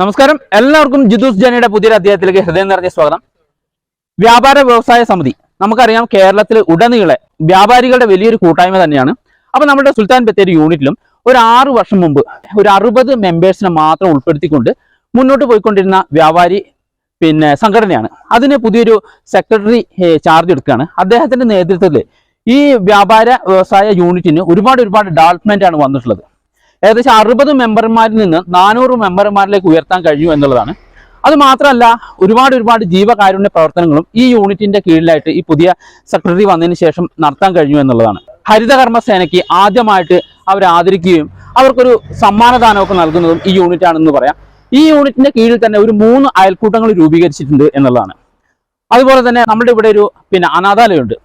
നമസ്കാരം. എല്ലാവർക്കും ജിദൂസ് ജനയുടെ പുതിയൊരു അധ്യായത്തിലേക്ക് ഹൃദയം നിറഞ്ഞ സ്വാഗതം. വ്യാപാര വ്യവസായ സമിതി. നമുക്കറിയാം കേരളത്തിൽ ഉടനീളെ വ്യാപാരികളുടെ വലിയൊരു കൂട്ടായ്മ തന്നെയാണ്. അപ്പൊ നമ്മുടെ സുൽത്താൻ ബത്തേരി യൂണിറ്റിലും ഒരു ആറു വർഷം മുമ്പ് ഒരു അറുപത് മെമ്പേഴ്സിനെ മാത്രം ഉൾപ്പെടുത്തിക്കൊണ്ട് മുന്നോട്ട് പോയിക്കൊണ്ടിരുന്ന വ്യാപാരി പിന്നെ സംഘടനയാണ്. അതിന് പുതിയൊരു സെക്രട്ടറി ചാർജ് എടുക്കുകയാണ്. അദ്ദേഹത്തിന്റെ നേതൃത്വത്തിൽ ഈ വ്യാപാര വ്യവസായ യൂണിറ്റിന് ഒരുപാട് ഒരുപാട് ഡെവലപ്മെന്റ് ആണ് വന്നിട്ടുള്ളത്. ഏകദേശം അറുപത് മെമ്പർമാരിൽ നിന്ന് നാനൂറ് മെമ്പർമാരിലേക്ക് ഉയർത്താൻ കഴിഞ്ഞു എന്നുള്ളതാണ്. അത് മാത്രമല്ല ഒരുപാട് ഒരുപാട് ജീവകാരുണ്യ പ്രവർത്തനങ്ങളും ഈ യൂണിറ്റിന്റെ കീഴിലായിട്ട് ഈ പുതിയ സെക്രട്ടറി വന്നതിന് ശേഷം നടത്താൻ കഴിഞ്ഞു എന്നുള്ളതാണ്. ഹരിതകർമ്മ സേനയ്ക്ക് ആദ്യമായിട്ട് അവരെ ആദരിക്കുകയും അവർക്കൊരു സമ്മാനദാനമൊക്കെ നൽകുന്നതും ഈ യൂണിറ്റ് ആണെന്ന് പറയാം. ഈ യൂണിറ്റിന്റെ കീഴിൽ തന്നെ ഒരു മൂന്ന് അയൽക്കൂട്ടങ്ങൾ രൂപീകരിച്ചിട്ടുണ്ട് എന്നുള്ളതാണ്. അതുപോലെ തന്നെ നമ്മുടെ ഇവിടെ ഒരു പിന്നെ അനാഥാലയമുണ്ട്.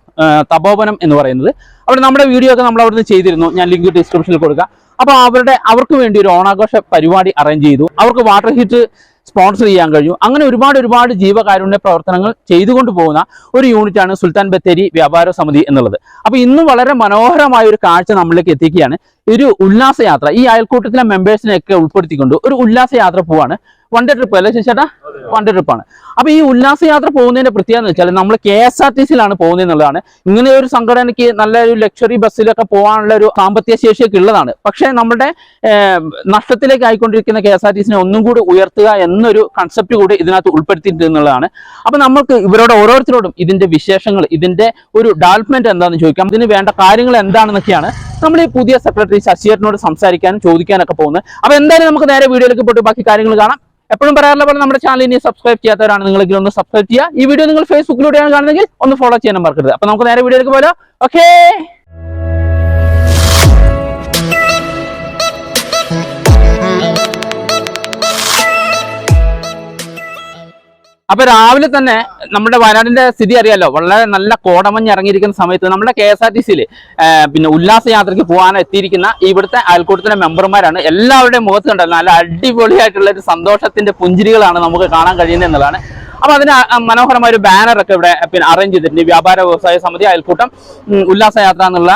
തപോവനം എന്ന് പറയുന്നത്. അവിടെ നമ്മുടെ വീഡിയോ ഒക്കെ നമ്മൾ അവിടുന്ന് ചെയ്തിരുന്നു. ഞാൻ ലിങ്ക് ഡിസ്ക്രിപ്ഷനിൽ കൊടുക്കാം. അപ്പോൾ അവരുടെ അവർക്ക് വേണ്ടി ഒരു ഓണാഘോഷ പരിപാടി അറേഞ്ച് ചെയ്തു. അവർക്ക് വാട്ടർ ഹീറ്റ് സ്പോൺസർ ചെയ്യാൻ കഴിയും അങ്ങനെ ഒരുപാട് ഒരുപാട് ജീവകാരുണ്യ പ്രവർത്തനങ്ങൾ ചെയ്തുകൊണ്ട് പോകുന്ന ഒരു യൂണിറ്റാണ് സുൽത്താൻ ബത്തേരി വ്യാപാര സമിതി എന്നുള്ളത്. അപ്പോൾ ഇന്നും വളരെ മനോഹരമായ ഒരു കാഴ്ച നമ്മളിലേക്ക് എത്തിക്കുകയാണ്. ഒരു ഉല്ലാസയാത്ര ഈ അയൽക്കൂട്ടത്തിലെ മെമ്പേഴ്സിനെയൊക്കെ ഉൾപ്പെടുത്തിക്കൊണ്ട് ഒരു ഉല്ലാസയാത്ര പോവാണ്. വൺ ഡേ ട്രിപ്പ് അല്ലേ ചേട്ടാ വൺ ഡേ ട്രിപ്പാണ് അപ്പൊ ഈ ഉല്ലാസയാത്ര പോകുന്നതിന്റെ പ്രത്യേകത എന്ന് വെച്ചാൽ നമ്മൾ കെ എസ് ആർ ടി സിയിലാണ് പോകുന്നത് എന്നുള്ളതാണ്. ഇങ്ങനെ ഒരു സംഘടനയ്ക്ക് നല്ല ഒരു ലക്ഷറി ബസ്സിലൊക്കെ പോകാനുള്ള ഒരു സാമ്പത്തിക ശേഷിയൊക്കെ ഉള്ളതാണ്. പക്ഷേ നമ്മുടെ നഷ്ടത്തിലേക്ക് ആയിക്കൊണ്ടിരിക്കുന്ന കെ എസ് ആർ ടി സിനെ ഒന്നും കൂടി ഉയർത്തുക എന്നൊരു കൺസെപ്റ്റ് കൂടി ഇതിനകത്ത് ഉൾപ്പെടുത്തിയിട്ടുണ്ട് എന്നുള്ളതാണ്. അപ്പൊ നമ്മൾക്ക് ഇവരോട് ഓരോരുത്തരോടും ഇതിന്റെ വിശേഷങ്ങൾ ഇതിന്റെ ഒരു ഡെവലപ്മെന്റ് എന്താണെന്ന് ചോദിക്കാം. ഇതിന് വേണ്ട കാര്യങ്ങൾ എന്താണെന്നൊക്കെയാണ് നമ്മൾ ഈ പുതിയ സെക്രട്ടറി ശശിയേട്ടനോട് സംസാരിക്കാനും ചോദിക്കാനൊക്കെ പോകുന്നത്. അപ്പൊ എന്തായാലും നമുക്ക് നേരെ വീഡിയോയിലേക്ക് പോയിട്ട് ബാക്കി കാര്യങ്ങൾ കാണാം. എപ്പോഴും പറയാറുള്ള പോലെ നമ്മുടെ ചാനൽ ഇനി സബ്സ്ക്രൈബ് ചെയ്യാത്തവരാണ് നിങ്ങളെങ്കിലും ഒന്ന് സബ്സ്ക്രൈബ് ചെയ്യുക. ഈ വീഡിയോ നിങ്ങൾ ഫേസ്ബുക്കിലൂടെയാണ് കാണുന്നതെങ്കിൽ ഒന്ന് ഫോളോ ചെയ്യാനും മറക്കരുത്. അപ്പൊ നമുക്ക് നേരെ വീഡിയോയിലേക്ക് പോലോ ഓക്കേ അപ്പൊ രാവിലെ തന്നെ നമ്മുടെ വയനാടിന്റെ സ്ഥിതി അറിയാലോ വളരെ നല്ല കോടമഞ്ഞ് ഇറങ്ങിയിരിക്കുന്ന സമയത്ത് നമ്മുടെ കെ എസ് ആർ ടി സിയിൽ പിന്നെ ഉല്ലാസയാത്രയ്ക്ക് പോകാൻ എത്തിയിരിക്കുന്ന ഇവിടുത്തെ അയൽക്കൂട്ടത്തിലെ മെമ്പർമാരാണ്. എല്ലാവരുടെയും മുഖത്ത് കണ്ടല്ലോ നല്ല അടിപൊളിയായിട്ടുള്ള ഒരു സന്തോഷത്തിന്റെ പുഞ്ചിരികളാണ് നമുക്ക് കാണാൻ കഴിയുന്നത് എന്നുള്ളതാണ്. അപ്പൊ അതിന് മനോഹരമായ ഒരു ബാനർ ഒക്കെ ഇവിടെ പിന്നെ അറേഞ്ച് ചെയ്തിട്ടുണ്ട്. വ്യാപാര വ്യവസായ സമിതി അയൽക്കൂട്ടം ഉല്ലാസയാത്ര എന്നുള്ള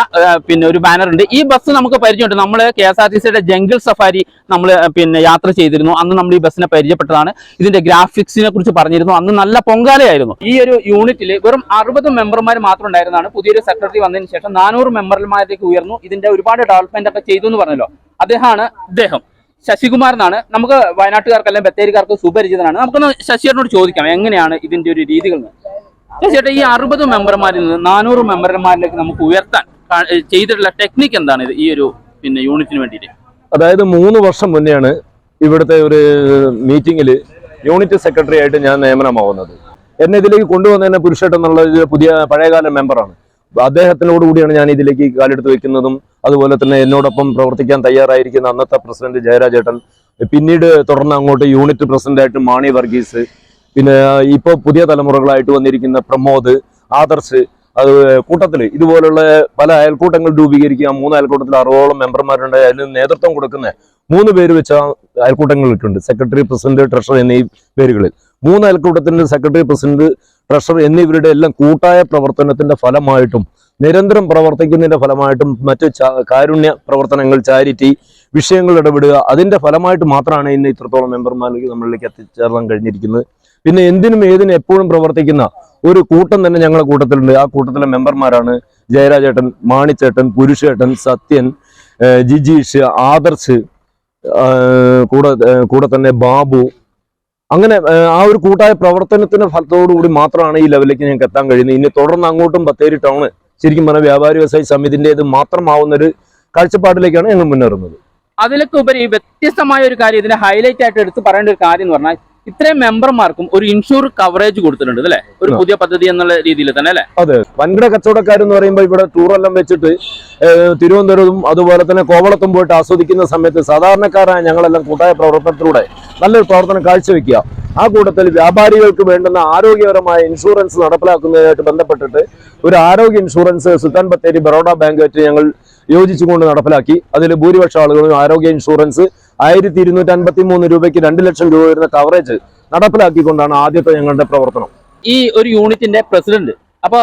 പിന്നെ ഒരു ബാനർ ഉണ്ട്. ഈ ബസ് നമുക്ക് പരിചയമുണ്ട്. നമ്മൾ കെ എസ് ആർ ടി സിയുടെ ജംഗിൾ സഫാരി നമ്മൾ പിന്നെ യാത്ര ചെയ്തിരുന്നു. അന്ന് നമ്മൾ ഈ ബസ്സിനെ പരിചയപ്പെട്ടതാണ്. ഇതിന്റെ ഗ്രാഫിക്സിനെ കുറിച്ച് പറഞ്ഞിരുന്നു. അന്ന് നല്ല പൊങ്കാലയായിരുന്നു. ഈ ഒരു യൂണിറ്റിൽ വെറും അറുപത് മെമ്പർമാർ മാത്രം ഉണ്ടായിരുന്നതാണ്. പുതിയൊരു സെക്രട്ടറി വന്നതിന് ശേഷം നാനൂറ് മെമ്പർമാരിലേക്ക് ഉയർന്നു. ഇതിന്റെ ഒരുപാട് ഡെവലപ്മെന്റ് ഒക്കെ ചെയ്തു എന്ന് പറഞ്ഞല്ലോ. അദ്ദേഹമാണ് ഇദ്ദേഹം. ശശികുമാർ എന്നാണ്. നമുക്ക് വയനാട്ടുകാർക്ക് അല്ലെങ്കിൽ ബത്തേരിക്കാർക്ക് സുപരിചിതനാണ്. നമുക്കൊന്ന് ശശിയേട്ടനോട് ചോദിക്കാം എങ്ങനെയാണ് ഇതിന്റെ ഒരു രീതികൾ ശശിയേട്ടൻ ഈ അറുപത് മെമ്പർമാരിൽ നിന്ന് നാനൂറ് മെമ്പർമാരിലേക്ക് നമുക്ക് ഉയർത്താൻ ചെയ്തിട്ടുള്ള ടെക്നിക്ക് എന്താണ് ഇത് ഈ ഒരു പിന്നെ യൂണിറ്റിന് വേണ്ടിയിട്ട്? അതായത് മൂന്ന് വർഷം മുന്നെയാണ് ഇവിടുത്തെ ഒരു മീറ്റിംഗിൽ യൂണിറ്റ് സെക്രട്ടറി ആയിട്ട് ഞാൻ നിയമനമാവുന്നത്. എന്നെ ഇതിലേക്ക് കൊണ്ടുവന്നതിനെ പുരുഷേട്ടൻ എന്നുള്ള പുതിയ പഴയകാല മെമ്പറാണ്. അദ്ദേഹത്തിനോട് കൂടിയാണ് ഞാൻ ഇതിലേക്ക് കാലെടുത്ത് വെക്കുന്നതും അതുപോലെ തന്നെ എന്നോടൊപ്പം പ്രവർത്തിക്കാൻ തയ്യാറായിരിക്കുന്ന അന്നത്തെ പ്രസിഡന്റ് ജയരാജേട്ടൻ പിന്നീട് തുടർന്ന് അങ്ങോട്ട് യൂണിറ്റ് പ്രസിഡന്റായിട്ട് മാണി വർഗീസ് പിന്നെ ഇപ്പോൾ പുതിയ തലമുറകളായിട്ട് വന്നിരിക്കുന്ന പ്രമോദ് ആദർശ് അത് കൂട്ടത്തിൽ ഇതുപോലുള്ള പല അയൽക്കൂട്ടങ്ങൾ രൂപീകരിക്കുക മൂന്ന് അയൽക്കൂട്ടത്തിൽ അറുപതോളം മെമ്പർമാരുണ്ട് അതിന് നേതൃത്വം കൊടുക്കുന്ന മൂന്ന് പേര് വെച്ച അയൽക്കൂട്ടങ്ങളിട്ടുണ്ട് സെക്രട്ടറി പ്രസിഡന്റ് ട്രഷറർ എന്നീ പേരുകളിൽ. മൂന്ന് അയൽക്കൂട്ടത്തിന്റെ സെക്രട്ടറി പ്രസിഡന്റ് ട്രഷറർ എന്നിവരുടെ എല്ലാം കൂട്ടായ പ്രവർത്തനത്തിന്റെ ഫലമായിട്ടും നിരന്തരം പ്രവർത്തിക്കുന്നതിന്റെ ഫലമായിട്ടും മറ്റു കാരുണ്യ പ്രവർത്തനങ്ങൾ ചാരിറ്റി വിഷയങ്ങൾ ഇടപെടുക അതിന്റെ ഫലമായിട്ട് മാത്രമാണ് ഇന്ന് ഇത്രത്തോളം മെമ്പർമാരിലേക്ക് നമ്മളിലേക്ക് എത്തിച്ചേർന്നാൻ കഴിഞ്ഞിരിക്കുന്നത്. പിന്നെ എന്തിനും ഏതിനും എപ്പോഴും പ്രവർത്തിക്കുന്ന ഒരു കൂട്ടം തന്നെ ഞങ്ങളുടെ കൂട്ടത്തിലുണ്ട്. ആ കൂട്ടത്തിലെ മെമ്പർമാരാണ് ജയരാജേട്ടൻ മാണിച്ചേട്ടൻ പുരുഷേട്ടൻ സത്യൻ ജിജീഷ് ആദർശ് കൂടെ കൂടെ തന്നെ ബാബു അങ്ങനെ ആ ഒരു കൂട്ടായ പ്രവർത്തനത്തിന്റെ ഫലത്തോടുകൂടി മാത്രമാണ് ഈ ലെവലിലേക്ക് ഞങ്ങൾക്ക് എത്താൻ കഴിയുന്നത്. ഇനി തുടർന്ന് അങ്ങോട്ടും ബത്തേരി ടൗണ് ശരിക്കും പറഞ്ഞാൽ വ്യാപാരി വ്യവസായ സമിതിന്റെത് മാത്രമാവുന്ന ഒരു കാഴ്ചപ്പാടിലേക്കാണ് ഞങ്ങൾ മുന്നേറുന്നത്. അതിലൊക്കെ ഉപരി വ്യത്യസ്തമായ ഒരു കാര്യം ഇതിന്റെ ഹൈലൈറ്റ് ആയിട്ട് എടുത്ത് പറയേണ്ട ഒരു കാര്യം എന്ന് പറഞ്ഞാൽ ഇത്രയും മെമ്പർമാർക്കും ഒരു ഇൻഷുർ കവറേജ് കൊടുത്തിട്ടുണ്ട് അല്ലേ? ഒരു പുതിയ പദ്ധതി എന്നുള്ള രീതിയിൽ തന്നെ അല്ലേ? അതെ. വൻകിട കച്ചവടക്കാരെന്ന് പറയുമ്പോൾ ഇവിടെ ടൂറെല്ലാം വെച്ചിട്ട് തിരുവനന്തപുരവും തിരുവനന്തപുരത്തും അതുപോലെ തന്നെ കോവളത്തും പോയിട്ട് ആസ്വദിക്കുന്ന സമയത്ത് സാധാരണക്കാരായ ഞങ്ങളെല്ലാം കൂട്ടായ പ്രവർത്തനത്തിലൂടെ നല്ലൊരു പ്രവർത്തനം കാഴ്ചവെക്കുക. ആ കൂട്ടത്തിൽ വ്യാപാരികൾക്ക് വേണ്ടുന്ന ആരോഗ്യപരമായ ഇൻഷുറൻസ് നടപ്പിലാക്കുന്നതിനായിട്ട് ബന്ധപ്പെട്ടിട്ട് ഒരു ആരോഗ്യ ഇൻഷുറൻസ് സുൽത്താൻ ബത്തേരി ബറോഡ ബാങ്കായിട്ട് ഞങ്ങൾ യോജിച്ചുകൊണ്ട് നടപ്പിലാക്കി. അതിൽ ഭൂരിപക്ഷം ആളുകളും ആരോഗ്യ ഇൻഷുറൻസ് ആയിരത്തി ഇരുന്നൂറ്റി അൻപത്തി മൂന്ന് രൂപയ്ക്ക് രണ്ട് ലക്ഷം രൂപ വരുന്ന കവറേജ് നടപ്പിലാക്കിക്കൊണ്ടാണ് ആദ്യത്തെ ഞങ്ങളുടെ പ്രവർത്തനം. ഈ ഒരു യൂണിറ്റിന്റെ പ്രസിഡന്റ്. അപ്പൊ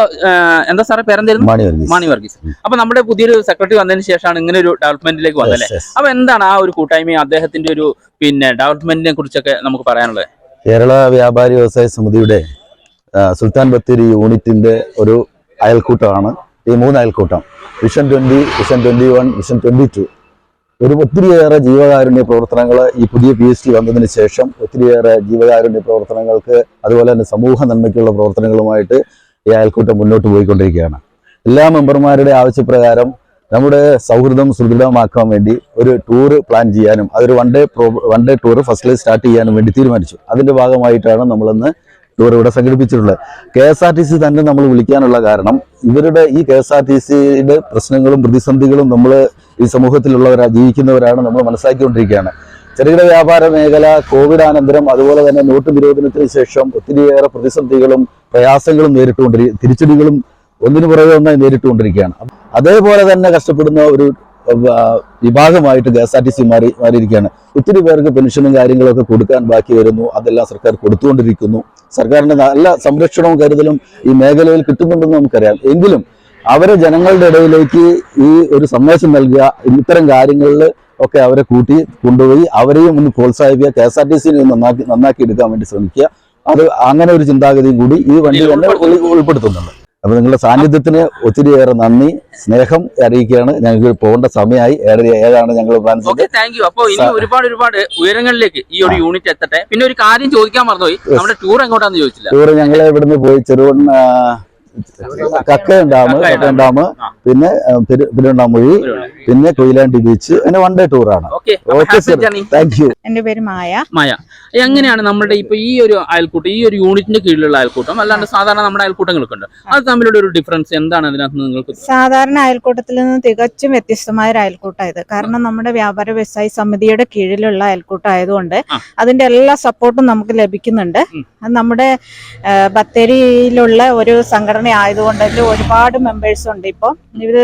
എന്താ സാറേ പേരെന്തായിരുന്നു? മാണി വർഗീസ്. മാണി വർഗീസ്. അപ്പൊ നമ്മുടെ പുതിയൊരു സെക്രട്ടറി വന്നതിന് ശേഷമാണ് ഇങ്ങനെ ഒരു ഡെവലപ്മെന്റിലേക്ക് വന്നല്ലേ. അപ്പൊ എന്താണ് ആ ഒരു കൂട്ടായ്മ അദ്ദേഹത്തിന്റെ ഒരു പിന്നെ ഡെവലപ്മെന്റിനെ കുറിച്ചൊക്കെ നമുക്ക് പറയാനുള്ളത്? കേരള വ്യാപാരി വ്യവസായ സമിതിയുടെ സുൽത്താൻ ബത്തേരി യൂണിറ്റിന്റെ ഒരു അയൽക്കൂട്ടമാണ് ഈ മൂന്ന് അയൽക്കൂട്ടം vision twenty vision twenty one vision twenty two ഒരു ഒത്തിരിയേറെ ജീവകാരുണ്യ പ്രവർത്തനങ്ങൾ ഈ പുതിയ പി എച്ച് ഡി വന്നതിന് ശേഷം ഒത്തിരിയേറെ ജീവകാരുണ്യ പ്രവർത്തനങ്ങൾക്ക് അതുപോലെ തന്നെ സമൂഹ നന്മയ്ക്കുള്ള പ്രവർത്തനങ്ങളുമായിട്ട് ഈ അയൽക്കൂട്ടം മുന്നോട്ട് പോയിക്കൊണ്ടിരിക്കുകയാണ്. എല്ലാ മെമ്പർമാരുടെ ആവശ്യപ്രകാരം നമ്മുടെ സൗഹൃദം സുദൃഢമാക്കാൻ വേണ്ടി ഒരു ടൂർ പ്ലാൻ ചെയ്യാനും അതൊരു one day one day tour first class start ചെയ്യാനും വേണ്ടി തീരുമാനിച്ചു. അതിന്റെ ഭാഗമായിട്ടാണ് നമ്മളിന്ന് ടൂർ ഇവിടെ സംഘടിപ്പിച്ചിട്ടുള്ളത്. K S R T C തന്നെ നമ്മൾ വിളിക്കാനുള്ള കാരണം ഇവരുടെ ഈ കെ എസ് ആർ ടി സിയുടെ പ്രശ്നങ്ങളും പ്രതിസന്ധികളും നമ്മൾ ഈ സമൂഹത്തിലുള്ളവരാ ജീവിക്കുന്നവരാണ് നമ്മൾ മനസ്സിലാക്കിക്കൊണ്ടിരിക്കുകയാണ്. ചെറുകിട വ്യാപാര മേഖല കോവിഡ് അനന്തരം അതുപോലെ തന്നെ നോട്ട് നിരോധനത്തിന് ശേഷം ഒത്തിരിയേറെ പ്രതിസന്ധികളും പ്രയാസങ്ങളും നേരിട്ടുകൊണ്ടിരി തിരിച്ചടികളും ഒന്നിനു പുറകെ ഒന്നായി നേരിട്ടുകൊണ്ടിരിക്കുകയാണ്. അതേപോലെ തന്നെ കഷ്ടപ്പെടുന്ന ഒരു വിഭാഗമായിട്ട് K S R T C മാറി മാറിയിരിക്കുകയാണ്. ഒത്തിരി പേർക്ക് പെൻഷനും കാര്യങ്ങളൊക്കെ കൊടുക്കാൻ ബാക്കി വരുന്നു. അതെല്ലാം സർക്കാർ കൊടുത്തുകൊണ്ടിരിക്കുന്നു. സർക്കാരിന്റെ നല്ല സംരക്ഷണവും കരുതലും ഈ മേഖലയിൽ കിട്ടുന്നുണ്ടെന്ന് നമുക്കറിയാം. എങ്കിലും അവരെ ജനങ്ങളുടെ ഇടയിലേക്ക് ഈ ഒരു സന്ദേശം നൽകുക ഇത്തരം കാര്യങ്ങളിൽ ഒക്കെ അവരെ കൂട്ടി കൊണ്ടുപോയി അവരെയും ഒന്ന് പ്രോത്സാഹിപ്പിക്കുക കെ എസ് ആർ ടി സിയിൽ നന്നാക്കി നന്നാക്കി എടുക്കാൻ വേണ്ടി ശ്രമിക്കുക. അത് അങ്ങനെ ഒരു ചിന്താഗതിയും കൂടി ഈ വണ്ടി തന്നെ ഉൾപ്പെടുത്തുന്നുണ്ട്. അപ്പൊ നിങ്ങളുടെ സാന്നിധ്യത്തിന് ഒത്തിരിയേറെ നന്ദി. സ്നേഹം അറിയിക്കുകയാണ്. ഞങ്ങൾക്ക് പോകേണ്ട സമയമായി. ഏഴര ഏഴാണ് ഞങ്ങൾ പ്ലാൻ താങ്ക് യു അപ്പൊ ഇനി ഒരുപാട് ഒരുപാട് ഉയരങ്ങളിലേക്ക് ഈ ഒരു യൂണിറ്റ് എത്തട്ടെ. പിന്നെ ഒരു കാര്യം ചോദിക്കാൻ മറന്നുപോയി. നമ്മുടെ ടൂർ എങ്ങോട്ടാന്ന് ചോദിച്ചില്ല? ടൂർ ഞങ്ങളെ ഇവിടുന്ന് പോയി ചെറുവൺ കക്കയം ഡാം കക്കയം ഡാം പിന്നെ ആ, പിന്നെ കൊയിലാണ്ടി ബീച്ച് അങ്ങനെ one day ടൂറാണ് okay okay sir thank you എന്റെ പേര് മായ. മായ. എങ്ങനെയാണ് നമ്മുടെ ഇപ്പൊ ഈ ഒരു അയൽക്കൂട്ടം ഈ ഒരു യൂണിറ്റിന്റെ കീഴിലുള്ള അയൽക്കൂട്ടം? അല്ലാണ്ട് സാധാരണ നമ്മുടെ അയൽക്കൂട്ടങ്ങളൊക്കെ ഉണ്ട് അത് തമ്മിലുള്ള ഒരു ഡിഫറൻസ് എന്താണ് അതിനകത്ത് നിങ്ങൾക്ക്? സാധാരണ അയൽക്കൂട്ടത്തിൽ നിന്ന് തികച്ചും വ്യത്യസ്തമായ ഒരു അയൽക്കൂട്ടം ഇത്. കാരണം നമ്മുടെ വ്യാപാര വ്യവസായ സമിതിയുടെ കീഴിലുള്ള അയൽക്കൂട്ടം ആയതുകൊണ്ട് അതിന്റെ എല്ലാ സപ്പോർട്ടും നമുക്ക് ലഭിക്കുന്നുണ്ട്. അത് നമ്മുടെ ബത്തേരിയിലുള്ള ഒരു സംഘടന ആയതുകൊണ്ട് അതിൽ ഒരുപാട് മെമ്പേഴ്സ് ഉണ്ട് ഇപ്പോൾ ഇത്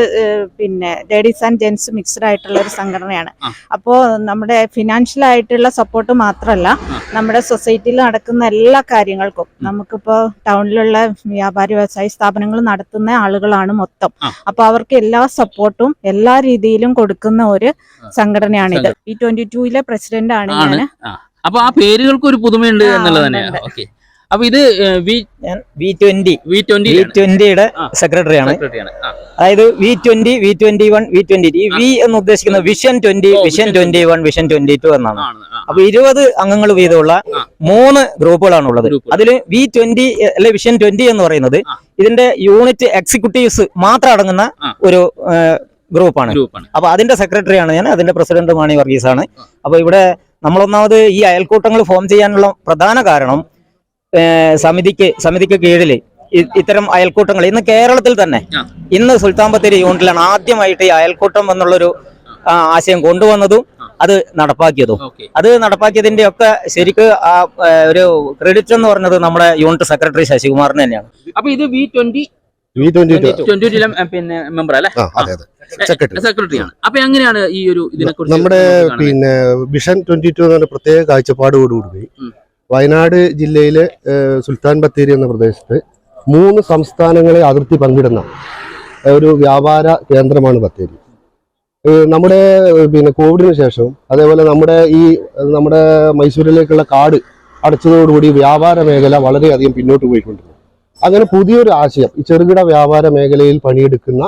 പിന്നെ ലേഡീസ് ആൻഡ് ജെന്റ്സ് മിക്സ്ഡ് ആയിട്ടുള്ള ഒരു സംഘടനയാണ്. അപ്പോ അപ്പോൾ നമ്മുടെ ഫിനാൻഷ്യൽ ആയിട്ടുള്ള സപ്പോർട്ട് മാത്രമല്ല നമ്മുടെ സൊസൈറ്റിയിൽ നടക്കുന്ന എല്ലാ കാര്യങ്ങൾക്കും നമുക്കിപ്പോൾ ടൗണിലുള്ള വ്യാപാരി വ്യവസായ സ്ഥാപനങ്ങൾ നടത്തുന്ന ആളുകളാണ് മൊത്തം. അപ്പോൾ അപ്പൊ അവർക്ക് എല്ലാ സപ്പോർട്ടും എല്ലാ രീതിയിലും കൊടുക്കുന്ന ഒരു സംഘടനയാണിത്. ഈ ട്വന്റി ടൂയിലെ പ്രസിഡന്റ് ആണ്. ഞാൻ. അപ്പൊ ആ പേരുകൾക്ക് ഒരു പുതുമയുണ്ട് എന്നുള്ളത് തന്നെയാണ് ഓക്കെ. അപ്പൊ ഇത് V twenty V twenty V ട്വന്റിയുടെ. സെക്രട്ടറിയാണ് അതായത് V twenty V twenty one V twenty ഈ വി എന്ന് ഉദ്ദേശിക്കുന്ന vision twenty vision twenty one vision twenty two എന്നാണ്. അപ്പൊ ഇരുപത് അംഗങ്ങൾ വീതമുള്ള മൂന്ന് ഗ്രൂപ്പുകളാണ് ഉള്ളത്. അതിൽ വി ട്വന്റി അല്ലെ വിഷൻ ട്വന്റി എന്ന് പറയുന്നത് ഇതിന്റെ യൂണിറ്റ് എക്സിക്യൂട്ടീവ്സ് മാത്രം അടങ്ങുന്ന ഒരു ഗ്രൂപ്പാണ്. അപ്പൊ അതിന്റെ സെക്രട്ടറിയാണ് ഞാൻ അതിന്റെ പ്രസിഡന്റ് മാണി വർഗീസ് ആണ് അപ്പൊ ഇവിടെ നമ്മളൊന്നാമത് ഈ അയൽക്കൂട്ടങ്ങൾ ഫോം ചെയ്യാനുള്ള പ്രധാന കാരണം സമിതിക്ക് സമിതിക്ക് കീഴിൽ ഇത്തരം അയൽക്കൂട്ടങ്ങൾ ഇന്ന് കേരളത്തിൽ തന്നെ. ഇന്ന് സുൽത്താൻ ബത്തേരി യൂണിറ്റിലാണ് ആദ്യമായിട്ട് ഈ അയൽക്കൂട്ടം എന്നുള്ളൊരു ആശയം കൊണ്ടുവന്നതും അത് നടപ്പാക്കിയതും. അത് നടപ്പാക്കിയതിന്റെ ഒക്കെ ശരിക്ക് ആ ഒരു ക്രെഡിറ്റ് എന്ന് പറഞ്ഞത് നമ്മുടെ യൂണിറ്റ് സെക്രട്ടറി ശശികുമാറിന് തന്നെയാണ്. അപ്പൊ ഇത് വി ട്വന്റി പിന്നെ മെമ്പർ അല്ലേ? സെക്രട്ടറിയാണ്. അപ്പൊ എങ്ങനെയാണ് ഈ ഒരു ഇതിനെ നമ്മുടെ പിന്നെ വിഷൻ ട്വന്റി ടു പ്രത്യേക കാഴ്ചപ്പാടോടുകൂടി. വയനാട് ജില്ലയിലെ സുൽത്താൻ ബത്തേരി എന്ന പ്രദേശത്ത് മൂന്ന് സംസ്ഥാനങ്ങളെ അതിർത്തി പങ്കിടുന്ന ഒരു വ്യാപാര കേന്ദ്രമാണ് ബത്തേരി. നമ്മുടെ പിന്നെ കോവിഡിന് ശേഷവും അതേപോലെ നമ്മുടെ ഈ നമ്മുടെ മൈസൂരിലേക്കുള്ള കാട് അടച്ചതോടുകൂടി വ്യാപാര മേഖല വളരെയധികം പിന്നോട്ട് പോയിക്കൊണ്ടിരുന്നു. അങ്ങനെ പുതിയൊരു ആശയം ഈ ചെറുകിട വ്യാപാര മേഖലയിൽ പണിയെടുക്കുന്ന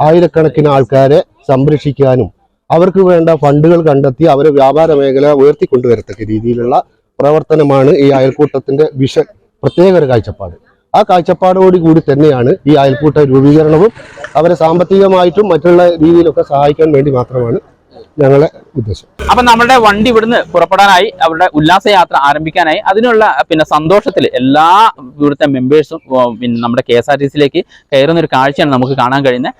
ആയിരക്കണക്കിന് ആൾക്കാരെ സംരക്ഷിക്കാനും അവർക്ക് വേണ്ട ഫണ്ടുകൾ കണ്ടെത്തി അവരെ വ്യാപാര മേഖല ഉയർത്തിക്കൊണ്ടുവരത്തക്ക രീതിയിലുള്ള പ്രവർത്തനമാണ് ഈ അയൽക്കൂട്ടത്തിന്റെ വിഷ പ്രത്യേക ഒരു കാഴ്ചപ്പാട്. ആ കാഴ്ചപ്പാടോടുകൂടി തന്നെയാണ് ഈ അയൽക്കൂട്ട രൂപീകരണവും അവരെ സാമ്പത്തികമായിട്ടും മറ്റുള്ള രീതിയിലൊക്കെ സഹായിക്കാൻ വേണ്ടി മാത്രമാണ് ഞങ്ങളെ ഉദ്ദേശം. അപ്പൊ നമ്മുടെ വണ്ടി ഇവിടുന്ന് പുറപ്പെടാനായി അവരുടെ ഉല്ലാസയാത്ര ആരംഭിക്കാനായി അതിനുള്ള പിന്നെ സന്തോഷത്തിൽ എല്ലാ ഇവിടുത്തെ മെമ്പേഴ്സും പിന്നെ നമ്മുടെ കെ എസ് ആർ ടി സിയിലേക്ക് കയറുന്ന ഒരു കാഴ്ചയാണ് നമുക്ക് കാണാൻ കഴിയുന്നത്.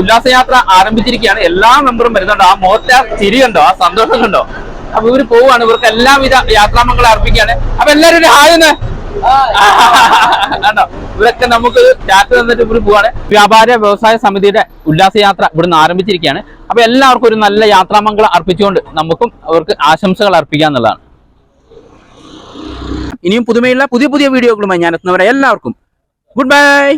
ഉല്ലാസയാത്ര ആരംഭിച്ചിരിക്കുകയാണ്. എല്ലാ മെമ്പറും വരുന്നുണ്ടോ. ആ മോത്ത ചിരി ആ സന്തോഷം കണ്ടോ? അപ്പൊ ഇവർ പോവാണ്. ഇവർക്ക് എല്ലാവിധ യാത്രാമംഗളം അർപ്പിക്കുകയാണ്. അപ്പൊ എല്ലാരും ഒരു ഹായ് ഒന്ന്. കണ്ടോ? ഇവരൊക്കെ നമുക്ക് ചാറ്റ് തന്നിട്ട് ഇവർ പോവാണ്. വ്യാപാര വ്യവസായ സമിതിയുടെ ഉല്ലാസയാത്ര ഇവിടുന്ന് ആരംഭിച്ചിരിക്കുകയാണ്. അപ്പൊ എല്ലാവർക്കും ഒരു നല്ല യാത്രാമംഗളം അർപ്പിച്ചുകൊണ്ട് നമുക്കും അവർക്ക് ആശംസകൾ അർപ്പിക്കാന്നുള്ളതാണ് ഇനിയും പുതുമയുള്ള പുതിയ പുതിയ വീഡിയോകളുമായി ഞാൻ എത്തുന്നവരെ എല്ലാവർക്കും ഗുഡ് ബൈ.